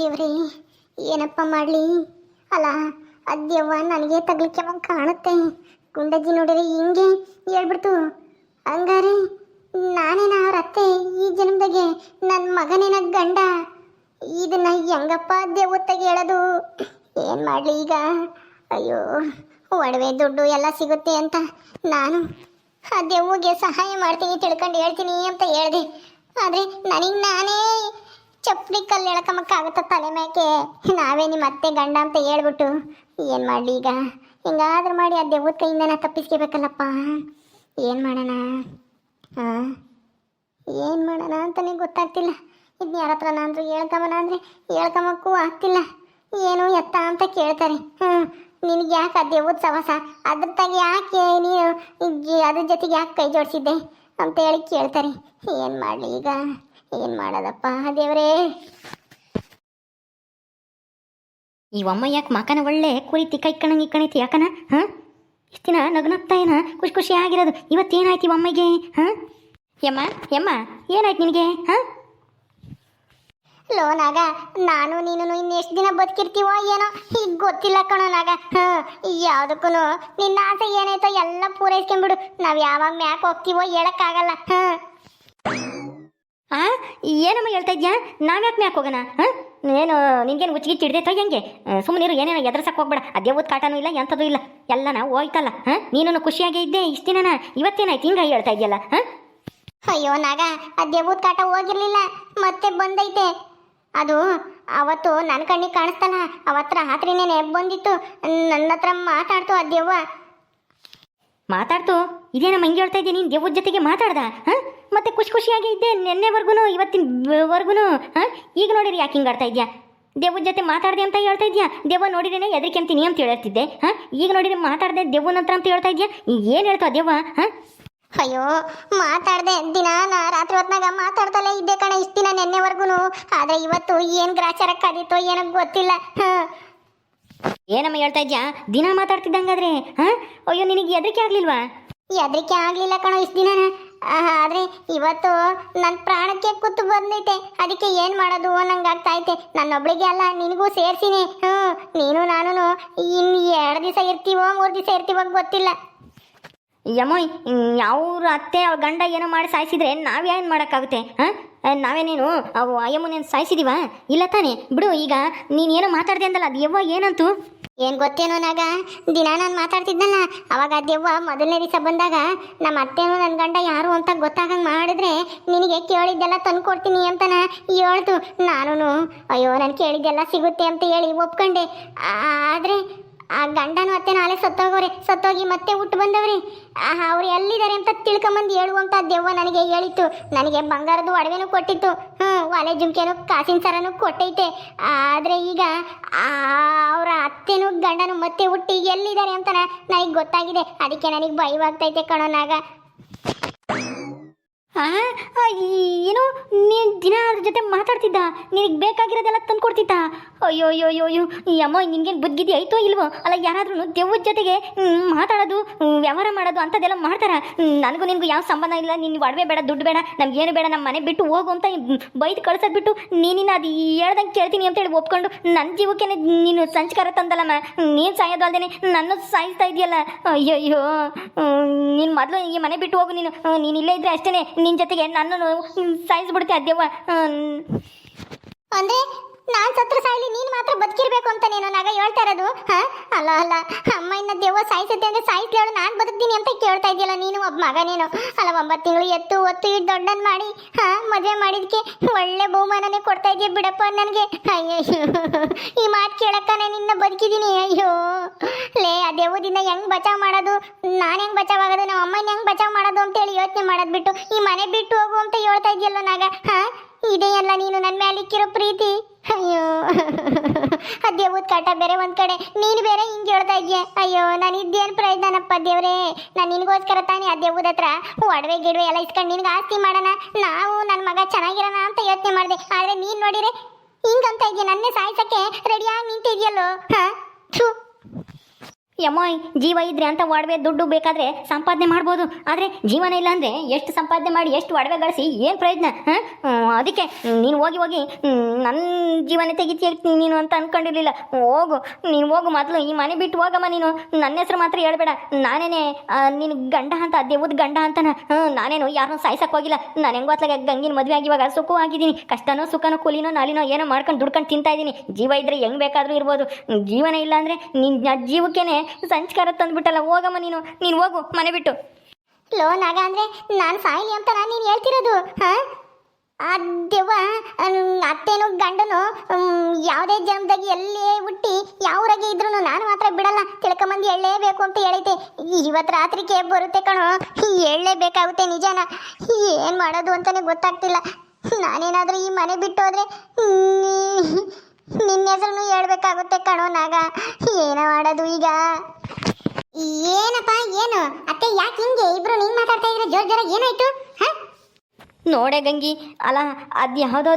ದೇವ್ರಿ, ಏನಪ್ಪ ಮಾಡಲಿ? ಅಲ್ಲ ಅದ್ಯವ್ವ ನನಗೆ ತಗ್ಲಿಕ್ಕೆ ಕಾಣುತ್ತೆ. ಗುಂಡಜ್ಜಿ ನೋಡಿದ್ರೆ ಹಿಂಗೆ ಹೇಳ್ಬಿಡ್ತು. ಹಂಗಾರೆ ನಾನೇನ ಅವ್ರ ಅತ್ತೆ ಈ ಜನ್ಮದಾಗೆ ನನ್ನ ಮಗನೇನ ಗಂಡ? ಇದನ್ನ ಹೆಂಗಪ್ಪ ದೇವತ್ತಾಗ ಹೇಳೋದು? ಏನು ಮಾಡಲಿ ಈಗ? ಅಯ್ಯೋ, ಒಡವೆ ದುಡ್ಡು ಎಲ್ಲ ಸಿಗುತ್ತೆ ಅಂತ ನಾನು ಆ ಸಹಾಯ ಮಾಡ್ತೀನಿ ತಿಳ್ಕೊಂಡು ಹೇಳ್ತೀನಿ ಅಂತ ಹೇಳ್ದೆ. ಆದರೆ ನನಗೆ ನಾನೇ ಚಪ್ಪಲಿ ಕಲ್ಲು ಎಳ್ಕೊಂಬಕ್ಕಾಗತ್ತ ತಲೆ ಮ್ಯಾಕೆ? ನಾವೇ ನಿಮ್ಮ ಅತ್ತೆ ಗಂಡ ಅಂತ ಹೇಳ್ಬಿಟ್ಟು ಏನು ಮಾಡ್ಲಿ ಈಗ? ಹಿಂಗಾದ್ರೂ ಮಾಡಿ ಆ ದೆವ್ವದ ಕೈಯಿಂದ ನಾ ತಪ್ಪಿಸ್ಕೋಬೇಕಲ್ಲಪ್ಪ. ಏನು ಮಾಡೋಣ? ಹಾಂ ಏನು ಮಾಡೋಣ ಅಂತಲೇ ಗೊತ್ತಾಗ್ತಿಲ್ಲ. ಇದನ್ನ ಯಾರ ಹತ್ರ ನಾನು ಹೇಳ್ಕೊಂಬನ ಅಂದರೆ ಹೇಳ್ಕೊಂಬಕ್ಕೂ ಆಗ್ತಿಲ್ಲ. ಏನು ಎತ್ತ ಅಂತ ಕೇಳ್ತಾರೆ. ಹ್ಞೂ ನಿನಗೆ ಯಾಕೆ ಆ ಸವಾಸ? ಅದ್ರ ತಾಗ ಯಾಕೆ ನೀನು ಅದ್ರ ಜೊತೆಗೆ ಯಾಕೆ ಕೈ ಜೋಡಿಸಿದ್ದೆ? ಅಂತ ಹೇಳಿ ಕೇಳ್ತಾರೆ. ಏನು ಮಾಡ್ಲಿ ಈಗ? ಏನು ಮಾಡೋದಪ್ಪ, ದೇವರೇ? ಈ ಅಮ್ಮ ಯಾಕೆ ಮಕನ ಒಳ್ಳೆ ಕುರಿತಿ ಕೈ ಕಣಂಗ್ ಇಕ್ಕಣೈತಿ ಯಾಕನ, ಹಾಂ? ಇಷ್ಟು ದಿನ ಏನ? ಖುಷಿ ಖುಷಿ ಆಗಿರೋದು. ಇವತ್ತೇನಾಯ್ತು ಅಮ್ಮಗೆ ಹಾಂ? ಯಮ್ಮ ಯಮ್ಮ, ಏನಾಯ್ತು ನಿನಗೆ, ಹಾಂ? ಲೋನಾಗ ನಾನು ನೀನು ಇನ್ನೆಷ್ಟು ದಿನ ಬದುಕಿರ್ತೀವೋ ಏನೋ ಈಗ ಗೊತ್ತಿಲ್ಲ ಕಣೋ ನಾಗ, ಹಾಂ? ಯಾವುದಕ್ಕೂ ನಿನ್ನ ಆಸೆ ಏನಾಯ್ತೋ ಎಲ್ಲ ಪೂರೈಸ್ಕೊಂಬಿಡು ನಾವು ಯಾವಾಗ ಮ್ಯಾಕ್ ಹೋಗ್ತೀವೋ ಹೇಳಕ್ಕಾಗಲ್ಲ, ಹಾಂ? ಆ ಏನಮ್ಮ ಹೇಳ್ತಾ ಇದ್ಯಾ? ನಾವ್ಯಾಕೆ ಮ್ಯಾಕ್ ಹೋಗೋಣ ಹಾಂ ಏನು, ನಿನ್ಗೇನು ಉಚ್ಚಿಗೆ ಚಿಡ್ದೈತೋ ಹೆಂಗೆ? ಸುಮ್ಮನಿರು ಏನೇನೋ ಎದುರ್ಸಕ್ಕೆ ಹೋಗ್ಬೇಡ. ಅದೇ ಊದ್ ಕಾಟನೂ ಇಲ್ಲ ಎಂಥದ್ದು ಇಲ್ಲ. ಎಲ್ಲನ ಹೋಯ್ತಲ್ಲ ಹಾಂ ನೀನು ಖುಷಿಯಾಗೇ ಇದ್ದೆ ಇಷ್ಟು ದಿನನ? ಇವತ್ತೇನಾಯ್ತು, ಹಿಂಗೆ ಹೇಳ್ತಾ ಇದೆಯಲ್ಲ ಹಾಂ ಅಯ್ಯೋ, ನಾಗ ಆ ದೇವದ ಕಾಟ ಹೋಗಿರ್ಲಿಲ್ಲ, ಮತ್ತೆ ಬಂದೈತೆ. ಅದು, ಅವತ್ತು ನನ್ನ ಕಣ್ಣಿಗೆ ಕಾಣಿಸ್ತಲ್ಲ, ಅವತ್ರ ನೆನೆ ಬಂದಿತ್ತು ನನ್ನ ಹತ್ರ ಮಾತಾಡ್ತು ಆ ಮಾತಾಡ್ತು? ಇದೇನಮ್ಮ ಹಂಗೆ ಹೇಳ್ತಾ ಇದ್ದೀನಿ. ನೀನು ದೇವ್ರ ಜೊತೆಗೆ ಮಾತಾಡ್ದ, ಹಾಂ? ಮತ್ತೆ ಖುಷಿ ಖುಷಿಯಾಗಿ ಇದ್ದೆ ನಿನ್ನೆವರೆಗೂ ಇವತ್ತಿನವರೆಗೂ ಹಾಂ? ಈಗ ನೋಡಿರಿ ಯಾಕೆ ಹಿಂಗೆ ಆಡ್ತಾ ಇದೆಯಾ? ದೇವ್ರ ಜೊತೆ ಮಾತಾಡ್ದೆ ಅಂತ ಹೇಳ್ತಾ ಇದೆಯಾ? ದೇವ ನೋಡಿದ್ರೆ ಎದಕ್ಕೆ ಅಂತೀನಿ ಅಂತ ಹೇಳ್ತಿದ್ದೆ, ಹಾಂ? ಈಗ ನೋಡಿದ್ರೆ ಮಾತಾಡ್ದೆ ದೇವ್ ನಂತರ ಅಂತ ಹೇಳ್ತಾ ಇದೆಯಾ? ಏನು ಹೇಳ್ತಾ ದೇವ ಹಾಂ? ಅಯ್ಯೋ, ಮಾತಾಡ್ದೆ ದಿನ ನಾ ರಾತ್ರಿ ಹೊತ್ನಾಗ ಮಾತಾಡ್ತಲೇ ಇದ್ದೆ ಕಣ ಇಷ್ಟು ದಿನ ನೆನ್ನೆವರೆಗೂ ಆದರೆ ಇವತ್ತು ಏನ್ ಗ್ರಾಚಾರ ಕಾದಿತ್ತೋ ಏನೋ ಗೊತ್ತಿಲ್ಲ, ಹಾಂ? ಏನಮ್ಮ ಹೇಳ್ತಾ ಇದ್ಯಾ? ದಿನ ಮಾತಾಡ್ತಿದ್ದಂಗಾದ್ರೆ ಹಾ? ಅಯ್ಯೋ ನಿನಗೆ ಹೆದರಿಕೆ ಆಗ್ಲಿಲ್ವಾ? ಹೆದರಿಕೆ ಆಗ್ಲಿಲ್ಲ ಕಣೋ ಇಷ್ಟ ದಿನ ಆದ್ರೆ ಇವತ್ತು ನನ್ನ ಪ್ರಾಣಕ್ಕೆ ಕೂತು ಬಂದೈತೆ ಅದಕ್ಕೆ ಏನ್ ಮಾಡೋದು ನಂಗೆ ಆಗ್ತಾ ಐತೆ. ನನ್ನೊಬ್ಳಿಗೆ ಅಲ್ಲ ನಿನಗೂ ಸೇರ್ಸಿನಿ. ಹ್ಞೂ ನೀನು ನಾನು ಇನ್ ಎರಡು ದಿವಸ ಇರ್ತೀವೋ ಮೂರು ದಿವಸ ಇರ್ತೀವೋ ಗೊತ್ತಿಲ್ಲ. ಯಮೋಯ್ ಅವ್ರ ಅತ್ತೆ ಅವ್ರ ಗಂಡ ಏನೋ ಮಾಡಿ ಸಾಯಿಸಿದ್ರೆ ನಾವೇನು ಮಾಡೋಕ್ಕಾಗುತ್ತೆ ಹಾಂ? ನಾವೇನೇನು ಅವು ಅಯ್ಯಮ್ಮನೇನು ಸಾಯಿಸಿದೀವ? ಇಲ್ಲ ತಾನೇ. ಬಿಡು, ಈಗ ನೀನೇನೋ ಮಾತಾಡ್ದೆ ಅಂದಲ್ಲ, ಅದು ಯವ್ವ ಏನಂತು? ಏನು ಗೊತ್ತೇನೋ ನಾಗ? ದಿನ ನಾನು ಮಾತಾಡ್ತಿದ್ನಲ್ಲ, ಅವಾಗ ದೆವ್ವ ಮೊದಲನೇ ದಿವಸ ಬಂದಾಗ, ನಮ್ಮ ಅತ್ತೆನೂ ನನ್ನ ಗಂಡ ಯಾರು ಅಂತ ಗೊತ್ತಾಗಂಗೆ ಮಾಡಿದ್ರೆ ನಿನಗೆ ಕೇಳಿದ್ದೆಲ್ಲ ತಂದು ಕೊಡ್ತೀನಿ ಅಂತನ ಹೇಳ್ತು ನಾನು ಅಯ್ಯೋ, ನಾನು ಕೇಳಿದ್ದೆಲ್ಲ ಸಿಗುತ್ತೆ ಅಂತ ಹೇಳಿ ಒಪ್ಕೊಂಡೆ. ಆದರೆ ಆ ಗಂಡನು ಅತ್ತೆ ನಾಳೆ ಸತ್ತೋಗೋರೆ ಸತ್ತೋಗಿ ಮತ್ತೆ ಹುಟ್ಟು ಬಂದವ್ರೆ. ಅವ್ರು ಎಲ್ಲಿದ್ದಾರೆ ಅಂತ ತಿಳ್ಕೊಂಬಂದು ಹೇಳುವಂತ ದೆವ್ವ ನನಗೆ ಹೇಳಿತ್ತು. ನನಗೆ ಬಂಗಾರದ ಒಡವೆನೂ ಕೊಟ್ಟಿತ್ತು. ಹ್ಞೂ ಒಲೆ ಜುಮ್ಕೆನೂ ಕಾಸಿನ ಸರನು ಕೊಟ್ಟೈತೆ. ಆದರೆ ಈಗ ಅವರ ಅತ್ತೆನೂ ಗಂಡನು ಮತ್ತೆ ಹುಟ್ಟಿ ಎಲ್ಲಿದ್ದಾರೆ ಅಂತ ನನಗೆ ಗೊತ್ತಾಗಿದೆ. ಅದಕ್ಕೆ ನನಗೆ ಭಯವಾಗ್ತೈತೆ ಕಣೋ ನಾಗ. ಆ ಆ, ಏನು? ನೀನು ದಿನ ಅದ್ರ ಜೊತೆ ಮಾತಾಡ್ತಿದ್ದ? ನಿನಗೆ ಬೇಕಾಗಿರೋದೆಲ್ಲ ತಂದು ಕೊಡ್ತಿದ್ದ ಅಯ್ಯೋ ಅಯ್ಯೋ ಅಯ್ಯೋ. ಅಯ್ಯೋ ಅಮ್ಮ ನಿನ್ಗೇನು ಬುದ್ಧಿದೆ ಐತೋ ಇಲ್ವೋ? ಅಲ್ಲ ಯಾರಾದ್ರೂ ದೆವ್ವದ ಜೊತೆಗೆ ಮಾತಾಡೋದು ವ್ಯವಹಾರ ಮಾಡೋದು ಅಂಥದ್ದೆಲ್ಲ ಮಾಡ್ತಾರ. ನನಗೂ ನಿನಗೂ ಯಾವ ಸಂಬಂಧ ಇಲ್ಲ. ನಿನ್ನ ಒಡವೆ ಬೇಡ, ದುಡ್ಡು ಬೇಡ, ನಮ್ಗೇನು ಬೇಡ ನಮ್ಮ ಮನೆ ಬಿಟ್ಟು ಹೋಗು ಅಂತ ಬೈದು ಕಳ್ಸೋದು ಬಿಟ್ಟು ನೀನಿನ ಅದು ಹೇಳ್ದಂಗೆ ಕೇಳ್ತೀನಿ ಅಂತೇಳಿ ಒಪ್ಕೊಂಡು ನನ್ನ ಜೀವಕ್ಕೆ ನೀನು ಸಂಚಕಾರ ತಂದಲ್ಲಮ್ಮ. ನೀನು ಸಾಯೋದು ಅಲ್ದೇನೆ ನನ್ನ ಸಾಯಿಸ್ತಾ ಇದೆಯಲ್ಲ ಅಯ್ಯೋ ನೀನು ಮೊದಲು ಈ ಮನೆ ಬಿಟ್ಟು ಹೋಗು ನೀನು. ನೀನು ಇಲ್ಲೇ ಇದ್ರೆ ಅಷ್ಟೇ ನಿನ್ನ ಜೊತೆಗೆ ನನ್ನನ್ನು ಸಾಯಿಸ್ಬಿಡ್ತೆ ಅದೇವ ಅಂದ್ರೆ ನಾನ್ ಸತ್ರ ಸಾಯ್ಲಿ, ನೀನ್ ಮಾತ್ರ ಬದುಕಿರ್ಬೇಕು ಅಂತ ನೀನು ನಾಗ ಹೇಳ್ತಾ ಇರೋದು ಅಲ್ಲ ಅಲ್ಲ, ಅಮ್ಮ ಇನ್ನ ದೇವ ಸಾಯಿಸುತ್ತೆ ಅಂದ್ರೆ ಸಾಯಿಸ್ಲೇಳು ನಾನ್ ಬದುಕ್ತೀನಿ ಅಂತ ಕೇಳ್ತಾ ಇದೆಯಲ್ಲ ನೀನು, ಒಬ್ಬ ಮಗ ನೀನು. ಅಲ್ಲ, ಒಂಬತ್ತು ತಿಂಗಳು ಎತ್ತು, ಒತ್ತು ಇಟ್ಟು ದೊಡ್ಡನ್ ಮಾಡಿ, ಹ? ಮದುವೆ ಮಾಡಿದ್ಕೆ ಒಳ್ಳೆ ಬಹುಮಾನನೇ ಕೊಡ್ತಾ ಇದೆಯಾ ಬಿಡಪ್ಪ ನನಗೆ. ಅಯ್ಯೋ ಈ ಮಾತು ನಾನು ನಿನ್ನ ಬದುಕಿದೀನಿ ಅಯ್ಯೋ. ಲೇ, ಆ ದೇವದಿಂದ ಹೆಂಗ್ ಬಚಾವ್ ಮಾಡೋದು? ನಾನು ಹೆಂಗ್ ಬಚಾವ್ ಆಗೋದು? ನಮ್ಮ ಅಮ್ಮನ ಹೆಂಗ್ ಬಚಾವ್ ಮಾಡೋದು ಅಂತೇಳಿ ಯೋಚನೆ ಮಾಡೋದ್ ಬಿಟ್ಟು, ಈ ಮನೆ ಬಿಟ್ಟು ಹೋಗು ಅಂತ ಹೇಳ್ತಾ ಇದೆಯಲ್ಲ ನಾಗ, ಹಾ? ಇದೆಯಲ್ಲ ನೀನು ನನ್ನ ಮೇಲೆ ಇಕ್ಕಿರೋ ಪ್ರೀತಿ? ಅಯ್ಯೋ. ಅದೇ ಕಾಟ ಬೇರೆ ಒಂದ್ ಕಡೆ. ನೀನು ಬೇರೆ ಹಿಂಗೆ ಹೇಳ್ತಾ ಇದೆಯಾ? ಅಯ್ಯೋ, ನಾನು ಇದ್ದೇನು ಪ್ರಯತ್ನಪ್ಪ ದೇವ್ರೇ? ನಾನು ನಿನಗೋಸ್ಕರ ತಾನೇ ಅದೇ ಹತ್ರ ಒಡವೆ ಗಿಡವೆ ಎಲ್ಲ ಇಸ್ಕೊಂಡು ನಿನ್ಗೆ ಆಸ್ತಿ ಮಾಡೋಣ? ನಾವು ನನ್ನ ಮಗ ಚೆನ್ನಾಗಿರೋಣ ಅಂತ ಯೋಚನೆ ಮಾಡಿದೆ. ಆದ್ರೆ ನೀನು ನೋಡಿರೆ ಹಿಂಗಂತ ಇದೆಯಾ? ನನ್ನೇ ಸಾಯಿಸಕ್ಕೆ ರೆಡಿಯಾಗಿ ನಿಂತಿದ್ಯಲ್ಲೋ? ಹಾ? ಥು. ಯಮ್ಮೋಯ್ ಜೀವ ಇದ್ರೆ ಅಂತ ಒಡವೆ ದುಡ್ಡು ಬೇಕಾದ್ರೆ ಸಂಪಾದನೆ ಮಾಡ್ಬೋದು. ಆದರೆ ಜೀವನ ಇಲ್ಲ ಅಂದರೆ ಎಷ್ಟು ಸಂಪಾದನೆ ಮಾಡಿ ಎಷ್ಟು ಒಡವೆ ಗಳಿಸಿ ಏನು ಪ್ರಯೋಜನ? ಅದಕ್ಕೆ ನೀನು ಹೋಗಿ ಹೋಗಿ ನನ್ನ ಜೀವನ ತೆಗಿತೀಯ ನೀನು ಅಂತ ಅನ್ಕೊಂಡಿರ್ಲಿಲ್ಲ. ಹೋಗು, ನೀನು ಹೋಗು ಮೊದಲು ಈ ಮನೆ ಬಿಟ್ಟು ಹೋಗಮ್ಮ ನೀನು. ನನ್ನ ಹೆಸರು ಮಾತ್ರ ಹೇಳ್ಬೇಡ. ನಾನೇನೆ ನಿನ್ನ ಗಂಡ ಅಂತ ದೇವದ ಗಂಡ ಅಂತನ? ನಾನೇನು ಯಾರನ್ನೂ ಸಾಯ್ಸಕ್ಕೆ ಹೋಗಿಲ್ಲ. ನಾನು ಹೆಂಗೋ ಅತ್ಲಾಗ ಗಂಗಿನ ಮದುವೆ ಆಗಿ ಇವಾಗ ಸುಖವಾಗಿದ್ದೀನಿ. ಕಷ್ಟನೋ ಸುಖನೋ ಕೂಲಿನೋ ನಾಲಿನೋ ಏನೋ ಮಾಡ್ಕೊಂಡು ದುಡ್ಕೊಂಡು ತಿಂತಾ ಇದ್ದೀನಿ. ಜೀವ ಇದ್ರೆ ಹೆಂಗ್ ಬೇಕಾದರೂ ಇರ್ಬೋದು. ಜೀವನ ಇಲ್ಲ ಅಂದ್ರೆ ನಿನ್ನ ಜೀವಕ್ಕೇನೆ ಸಂಸ್ಕಾರ ತಂದ್ಬಿಟ್ಟಲ್ಲ, ಹೋಗಮ್ಮ ನೀನು. ನೀನು ಹೋಗು, ಮನೆ ಬಿಟ್ಟು. ಲೋನ್ ಆಗ ಅಂದ್ರೆ ನಾನು ಫೈಲಿ ಅಂತ ನಾನು ನೀನು ಹೇಳ್ತಿರೋದು, ಹಾ? ಆ ಗಂಡನು ಯಾವುದೇ ಜನ್ಮದಾಗ ಎಲ್ಲೇ ಹುಟ್ಟಿ ಯಾವ್ರಾಗೆ ಇದ್ರು ನಾನು ಮಾತ್ರ ಬಿಡಲ್ಲ. ತಿಳ್ಕೊಂಬಂದು ಎಳ್ಳೇಬೇಕು ಅಂತ ಹೇಳೈತೆ ಇವತ್ತು ರಾತ್ರಿಗೆ ಬರುತ್ತೆ ಕಣೋ ಎಳ್ಳೇಬೇಕಾಗುತ್ತೆ ನಿಜಾನ. ಏನು ಮಾಡೋದು ಅಂತಾನೆ ಗೊತ್ತಾಗ್ತಿಲ್ಲ. ನಾನೇನಾದರೂ ಈ ಮನೆ ಬಿಟ್ಟು ಹೋದ್ರೆ ನಿನ್ನ ಹೆಸರನ್ನು ಹೇಳ್ಬೇಕಾಗುತ್ತೆ ಕಣೋ ನಾಗ. ಏನೋ ಮಾಡೋದು ಈಗ. ಏನಪ್ಪ, ಏನು? ಅತ್ತೆ ಯಾಕೆ ಹಿಂಗೆ? ಇಬ್ರು ನೀನ್ ಮಾತಾಡ್ತಾ ಇದ್ರೆ ಜೋರ್ ಜೋರ ಏನಾಯ್ತು? ನೋಡೆ ಗಂಗಿ, ಅಲ್ಲ, ಅದು ಯಾವುದೋ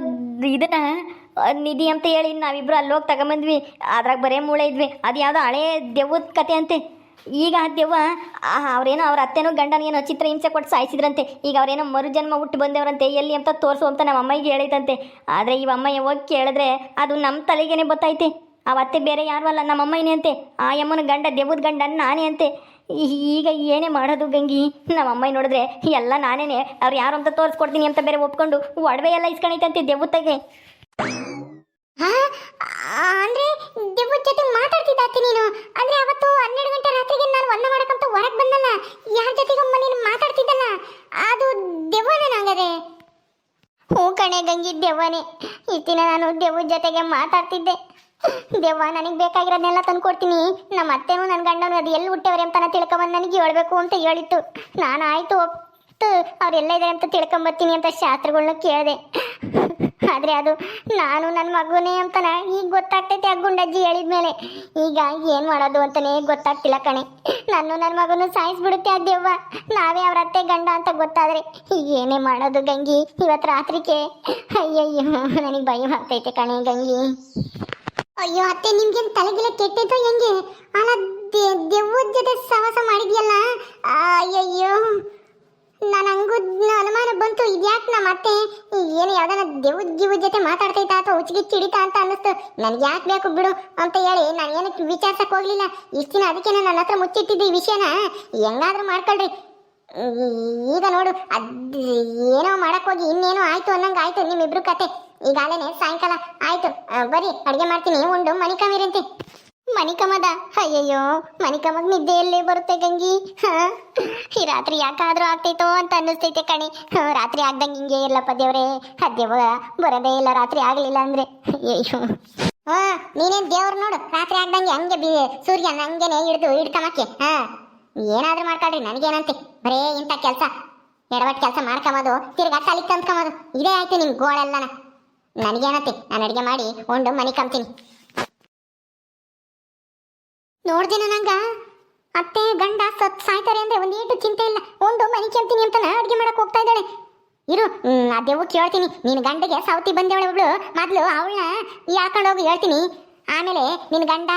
ಇದನ್ನ ನಿಧಿ ಅಂತ ಹೇಳಿ ನಾವಿಬ್ರು ಅಲ್ಲಿ ಹೋಗಿ ತಗೊಂಬಂದ್ವಿ. ಅದ್ರಾಗ ಬರೇ ಮೂಳೆ ಇದ್ವಿ. ಅದು ಯಾವುದೋ ಹಳೇ ದೆವ್ವದ ಕತೆ ಅಂತೆ. ಈಗ ಆ ದೆವ್ವ ಅವ್ರೇನೋ ಅವ್ರ ಅತ್ತೆನೋ ಗಂಡನ ಏನೋ ಚಿತ್ರ ಹಿಂಸೆ ಕೊಟ್ಟು ಸಾಯಿಸಿದ್ರಂತೆ. ಈಗ ಅವ್ರೇನೋ ಮರುಜನ್ಮ ಹುಟ್ಟು ಬಂದವ್ರಂತೆ. ಎಲ್ಲಿ ಅಂತ ತೋರಿಸು ಅಂತ ನಮ್ಮ ಅಮ್ಮಗೆ ಹೇಳಿದಂತೆ. ಆದರೆ ಈ ಅಮ್ಮಯ್ಯ ಕೇಳಿದ್ರೆ ಅದು ನಮ್ಮ ತಲೆಗೇನೆ ಗೊತ್ತೈತೆ ಆ ಅತ್ತೆ ಬೇರೆ ಯಾರು ಅಲ್ಲ ನಮ್ಮ ಅಮ್ಮನೇ ಅಂತೆ ಆ ಯಮ್ಮನ ಗಂಡ ದೇವದ ಗಂಡ ನಾನೇ ಅಂತೆ. ಈಗ ಏನೇ ಮಾಡೋದು ಗಂಗಿ ನಮ್ಮ ಅಮ್ಮ ನೋಡಿದ್ರೆ ಎಲ್ಲ ನಾನೇನೆ ಅವ್ರು ಯಾರು ಅಂತ ತೋರಿಸ್ಕೊಡ್ತೀನಿ ಅಂತ ಬೇರೆ ಒಪ್ಕೊಂಡು ಒಡವೆ ಎಲ್ಲ ಇಸ್ಕೊಂಡೈತೆ ಹಾ ಆ, ಅಂದ್ರೆ ದೆವ್ವದ ಜೊತೆ ಮಾತಾಡ್ತಿದ್ದಾತಿ ನೀನು. ಅಂದ್ರೆ ಅವತ್ತು ಹನ್ನೆರಡು ಗಂಟೆ ರಾತ್ರಿಗೆ ನಾನು ಒಂದ ಮಾಡಕ್ಕಂತ ಹೊರಗೆ ಬಂದಲ್ಲ ಯಾರ ಜೊತೆಗಮ್ಮ ನೀನು ಮಾತಾಡ್ತಿದ್ದಲ್ಲ? ಅದು ದೆವ್ವನೇ ನಂಗದೆ. ಹ್ಞೂ ಕಣೆ ಗಂಗಿ ದೆವ್ವನೇ. ದಿನ ನಾನು ದೆವ್ವದ ಜೊತೆಗೆ ಮಾತಾಡ್ತಿದ್ದೆ. ದೆವ್ವ, ನನಗೆ ಬೇಕಾಗಿರೋದನ್ನೆಲ್ಲ ತಂದು ಕೊಡ್ತೀನಿ ನಮ್ಮ ಅತ್ತೆನು ನನ್ನ ಗಂಡನು ಅದು ಎಲ್ಲಿ ಹುಟ್ಟವ್ರೆ ಅಂತ ತಿಳ್ಕೊಂಬಂದು ನನಗೆ ಹೇಳ್ಬೇಕು ಅಂತ ಹೇಳಿತ್ತು. ನಾನು ಆಯ್ತು ಒಪ್ತು, ಅವ್ರೆಲ್ಲ ಇದ್ದಾರೆ ಅಂತ ತಿಳ್ಕೊಂಬರ್ತೀನಿ ಅಂತ ಶಾಸ್ತ್ರಗಳನ್ನ ಕೇಳಿದೆ. ಆದರೆ ಅದು ನಾನು ನನ್ನ ಮಗುನೇ ಅಂತನ ಈಗ ಗೊತ್ತಾಗ್ತೈತೆ ಆ ಗುಂಡಜ್ಜಿ ಹೇಳಿದ್ಮೇಲೆ. ಈಗ ಏನು ಮಾಡೋದು ಅಂತಲೇ ಗೊತ್ತಾಗ್ತಿಲ್ಲ ಕಣೆ. ನಾನು ನನ್ನ ಮಗನು ಸಾಯಿಸ್ಬಿಡುತ್ತೆ ಆ ದೆವ್ವ. ನಾವೇ ಅವ್ರ ಅತ್ತೆ ಗಂಡ ಅಂತ ಗೊತ್ತಾದ್ರೆ ಈಗ ಏನೇ ಮಾಡೋದು ಗಂಗಿ ಇವತ್ತು ರಾತ್ರಿಗೆ ಅಯ್ಯಯ್ಯೋ, ನನಗೆ ಭಯ ಆಗ್ತೈತೆ ಕಣೆ ಗಂಗಿ. ಅಯ್ಯೋ ಅತ್ತೆ, ನಿಮ್ಗೇನು ತಲೆಗಿಲ್ಲ ಕೆಟ್ಟೈತೋ ಹೆಂಗೆ? ಅಲ್ಲ ದೆವ್ವದ ಜೊತೆ ಸಾಹಸ ಮಾಡಿದ್ಯಲ್ಲ? ಅಯ್ಯಯ್ಯೋ, ನಾನು ಹಂಗೂ ಅನುಮಾನ ಬಂತು. ಇದ್ಯಾಕೆ ನಮ್ಮ ಅತ್ತೆ? ಏನು ಯಾವ್ದಾನ ದೆವ್ವದ ಜೀವದ ಜೊತೆ ಮಾತಾಡ್ತೈತಾ ಅಥವಾ ಉಚ್ಚಿಗೆ ಚಿಡಿತಾ ಅಂತ ಅನ್ನಿಸ್ತು. ನನಗೆ ಯಾಕೆ ಬೇಕು ಬಿಡು ಅಂತ ಹೇಳಿ ನಾನು ಏನಕ್ಕೆ ವಿಚಾರ್ಸಕ್ಕೆ ಹೋಗಲಿಲ್ಲ. ಇಷ್ಟು ದಿನ ಅದಕ್ಕೆ ನನ್ನ ಹತ್ರ ಮುಚ್ಚಿಟ್ಟಿದ್ದೆ ಈ ವಿಷಯನ. ಹೆಂಗಾದ್ರೂ ಮಾಡ್ಕೊಳ್ರಿ. ಈಗ ನೋಡು, ಅದು ಏನೋ ಮಾಡೋಕ್ಕೋಗಿ ಇನ್ನೇನೋ ಆಯ್ತು ಅನ್ನಂಗೆ ಆಯ್ತು ನಿಮ್ಮಿಬ್ರು ಕತೆ. ಈಗಾಗಲೇ ಸಾಯಂಕಾಲ. ಆಯ್ತು ಬರೀ ಅಡುಗೆ ಮಾಡ್ತೀನಿ, ಉಂಡು ಮನಿಕಮಿರಂತೆ ಮನಿಕಮದ ಅಯ್ಯಯ್ಯೋ ಮನಿಕಮಗ್ ನಿದ್ದೆ ಎಲ್ಲೇ ಬರುತ್ತೆ ಗಂಗಿ? ಈ ರಾತ್ರಿ ಯಾಕಾದ್ರೂ ಆಗ್ತೈತೋ ಅಂತ ಅನ್ನಿಸ್ತೈತೆ ಕಣಿ. ರಾತ್ರಿ ಆಗ್ದಂಗೆ ಹಿಂಗೆ ಇಲ್ಲಪ್ಪ ದೇವ್ರೆ. ಅದೇವ ಬರೋದೇ ಇಲ್ಲ, ರಾತ್ರಿ ಆಗ್ಲಿಲ್ಲ ಅಂದ್ರೆ. ಅಯ್ಯೋ ಹಾ, ನೀನೇನ್ ದೇವ್ರು ನೋಡು, ರಾತ್ರಿ ಆಗ್ದಂಗೆ ಹಂಗೆ ಬಿ ಸೂರ್ಯ ಹಂಗೇನೆ ಹಿಡ್ದು ಹಿಡ್ಕಮಕ್ಕೆ. ಹಾ, ಏನಾದ್ರೂ ಮಾಡ್ಕೊಳ್ರಿ, ನನಗೇನಂತೆ. ಬರೇ ಇಂಥ ಕೆಲಸ. ಎಡವಟ್ ಕೆಲಸ ಮಾಡ್ಕೊಂಬೋದು ತಿರ್ಗಾ ತಲೆ ತಂದ್ಕೊಂಬೋದು ಇದೇ ಆಯ್ತು ನಿಮ್ ಗೋಳೆಲ್ಲನ ನನಗೇನತ್ತೆ ನಾನು ಅಡುಗೆ ಮಾಡಿ ಉಂಡು ಮನೆ ಕಮ್ತೀನಿ ನೋಡ್ದೇನ ನಂಗ? ಅತ್ತೆ, ಗಂಡ ಸತ್ ಸಾಯ್ತಾರೆ ಅಂದ್ರೆ ಒಂದೇಟು ಚಿಂತೆ ಇಲ್ಲ. ಉಂಡು ಮನೆ ಕೇಳ್ತೀನಿ ಅಂತ ಅಡುಗೆ ಮಾಡಕ್ ಹೋಗ್ತಾ ಇದ್ದಾಳೆ. ಇರು ಆ ದೆವ್ವ ಕೇಳ್ತೀನಿ. ನಿನ್ನ ಗಂಡಗೆ ಸೌತಿ ಬಂದೇವಳೆ ಒಬ್ಳು. ಮೊದ್ಲು ಅವಳನ್ನ ಹೋಗಿ ಹೇಳ್ತೀನಿ. ಆಮೇಲೆ ನಿನ್ನ ಗಂಡ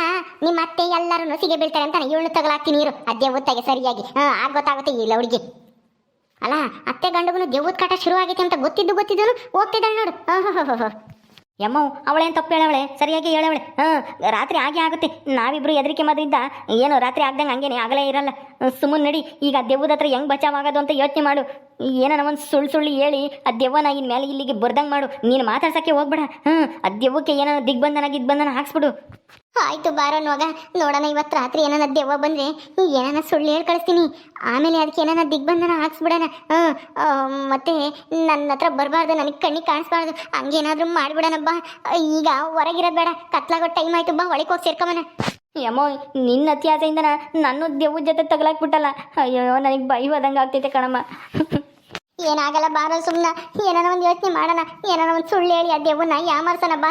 ನಿಮ್ಮ ಅತ್ತೆ ಎಲ್ಲರೂ ಸಿಗೆ ಬೀಳ್ತಾರೆ ಅಂತ ಇವಳು ತಗಲಾಕ್ತೀನಿ ಇರು. ಆ ತಗೆ ಸರಿಯಾಗಿ. ಹಾಂ, ಆಗ ಗೊತ್ತಾಗುತ್ತೆ ಇಲ್ಲ ಹುಡುಗಿ ಅಲ್ಲ, ಅತ್ತೆ ಗಂಡಗೂ ದೆವ್ವದ ಕಾಟ ಶುರು ಆಗೈತೆ ಅಂತ ಗೊತ್ತಿದ್ದು ಗೊತ್ತಿದ್ದನು ಹೋಗ್ತಿದ್ದಾಳೆ ನೋಡು. ಯಮ್ಮ, ಅವಳೇನು ತಪ್ಪು ಹೇಳವಳೆ? ಸರಿಯಾಗಿ ಹೇಳವಳೆ? ಹಾಂ, ರಾತ್ರಿ ಆಗೇ ಆಗುತ್ತೆ. ನಾವಿಬ್ರು ಹೆದರಿಕೆ ಮಾದ್ರಿಂದ ಏನು ರಾತ್ರಿ ಆಗ್ದಂಗೆ ಹಂಗೇನೆ ಆಗಲೇ ಇರಲ್ಲ. ಸುಮ್ಮನೆ ನಡಿ, ಈಗ ಆ ದೆವ್ವದ ಹತ್ರ ಹೆಂಗೆ ಬಚಾವಾಗೋದು ಅಂತ ಯೋಚನೆ ಮಾಡು. ಏನೋ ಒಂದು ಸುಳ್ಳು ಸುಳ್ಳು ಹೇಳಿ, ಆ ದೆವ್ವನ ಇನ್ನು ಮೇಲೆ ಇಲ್ಲಿಗೆ ಬರ್ದಂಗೆ ಮಾಡು. ನೀನು ಮಾತಾಡ್ಸೋಕ್ಕೆ ಹೋಗ್ಬೇಡ. ಹ್ಞೂ ಆ ದೆವ್ವಕ್ಕೆ ಏನೋ ದಿಗ್ಬಂಧನ ಗಿಗ್ಬಂಧನ ಹಾಕ್ಸ್ಬಿಡು. ಆಯ್ತು ಬಾರೋ ನೋಗ ನೋಡೋಣ ಇವತ್ತು ರಾತ್ರಿ ಏನಾನ ದೆವ್ವ ಬಂದ್ರೆ ಏನಾನ ಸುಳ್ಳು ಹೇಳಿ ಕಳಿಸ್ತೀನಿ. ಆಮೇಲೆ ಅದಕ್ಕೆ ಏನಾನ ದಿಗ್ಬಂಧನ ಹಾಕ್ಸ್ಬಿಡೋಣ. ಹ್ಮ್, ಆ, ಮತ್ತೆ ನನ್ನ ಹತ್ರ ಬರಬಾರ್ದು ನನಗೆ ಕಣ್ಣಿಗೆ ಕಾಣಿಸ್ಬಾರ್ದು. ಹಂಗೇನಾದ್ರೂ ಮಾಡ್ಬಿಡೋಣ ಬಾ ಈಗ ಹೊರಗಿರೋದು ಬೇಡ ಕತ್ಲಾಗೋ ಟೈಮ್ ಆಯ್ತು ಬಾ ಒಳಗೆ ಹೋಗಿ ಸೇರ್ಕೊಂಬನ ಯಮ್ಮೋ ನಿನ್ನ ಅತ್ಯಾಸೆಯಿಂದ ನನ್ನ ದೆವ್ವ ಜೊತೆ ತಗಲಾಕ್ಬಿಟ್ಟಲ್ಲ. ಅಯ್ಯೋ ನನಗೆ ಭಯ ಹೋದಂಗೆ ಆಗ್ತೈತೆ ಕಣಮ್ಮ. ಏನಾಗಲ್ಲ ಬಾರೋ ಸುಮ್ಮನ ಏನಾನ ಒಂದು ಯೋಚನೆ ಮಾಡೋಣ. ಏನಾನ ಒಂದು ಸುಳ್ಳು ಹೇಳಿ ಆ ದೆವ್ವನ್ನ ಯಾಮಾರ್ಸೋಣ ಬಾ.